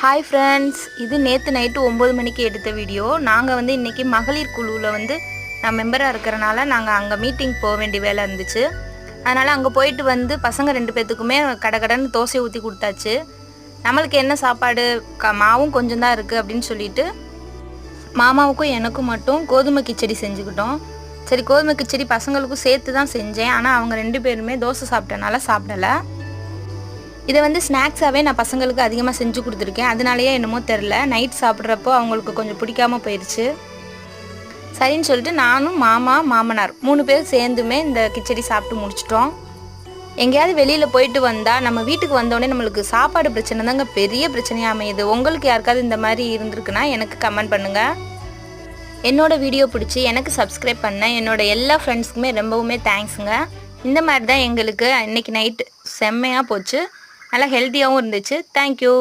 Hi friends இது நேற்று night ஒம்பது மணிக்கு எடுத்த வீடியோ நாங்கள் வந்து இன்றைக்கி மகளிர் குழுவில் வந்து நான் மெம்பராக இருக்கிறனால நாங்கள் அங்கே மீட்டிங் போக வேண்டிய வேலை இருந்துச்சு. அதனால் அங்கே போயிட்டு வந்து பசங்க ரெண்டு பேர்த்துக்குமே கடகடன்னு தோசை ஊற்றி கொடுத்தாச்சு. நம்மளுக்கு என்ன சாப்பாடு? க மாவும் கொஞ்சம் தான் இருக்குது அப்படின்னு சொல்லிட்டு மாமாவுக்கும் எனக்கும் மட்டும் கோதுமை கிச்சடி செஞ்சுக்கிட்டோம். சரி கோதுமை கிச்சடி பசங்களுக்கும் சேர்த்து தான் செஞ்சேன். ஆனால் அவங்க ரெண்டு பேருமே தோசை சாப்பிட்டனால சாப்பிடலை. இதை வந்து ஸ்நாக்ஸாகவே நான் பசங்களுக்கு அதிகமாக செஞ்சு கொடுத்துருக்கேன். அதனாலேயே என்னமோ தெரில. நைட் சாப்பிட்றப்போ அவங்களுக்கு கொஞ்சம் பிடிக்காம போயிடுச்சு சரின்னு சொல்லிட்டு நானும் மாமா மாமனார் மூணு பேர் சேர்ந்துமே இந்த கிச்சடி சாப்பிட்டு முடிச்சிட்டோம். எங்கேயாவது வெளியில் போயிட்டு வந்தால் நம்ம வீட்டுக்கு வந்தோடனே நம்மளுக்கு சாப்பாடு பிரச்சனை தாங்க பெரிய பிரச்சனையாக அமையுது. உங்களுக்கு யாருக்காவது இந்த மாதிரி இருந்திருக்குன்னா எனக்கு கமெண்ட் பண்ணுங்கள் என்னோடய வீடியோ பிடிச்சி எனக்கு சப்ஸ்கிரைப் பண்ண என்னோடய எல்லா ஃப்ரெண்ட்ஸ்க்குமே ரொம்பவுமே தேங்க்ஸுங்க இந்த மாதிரி தான் எங்களுக்கு இன்றைக்கி நைட்டு செம்மையாக போச்சு. நல்லா ஹெல்த்தியாகவும் இருந்துச்சு. தேங்க்யூ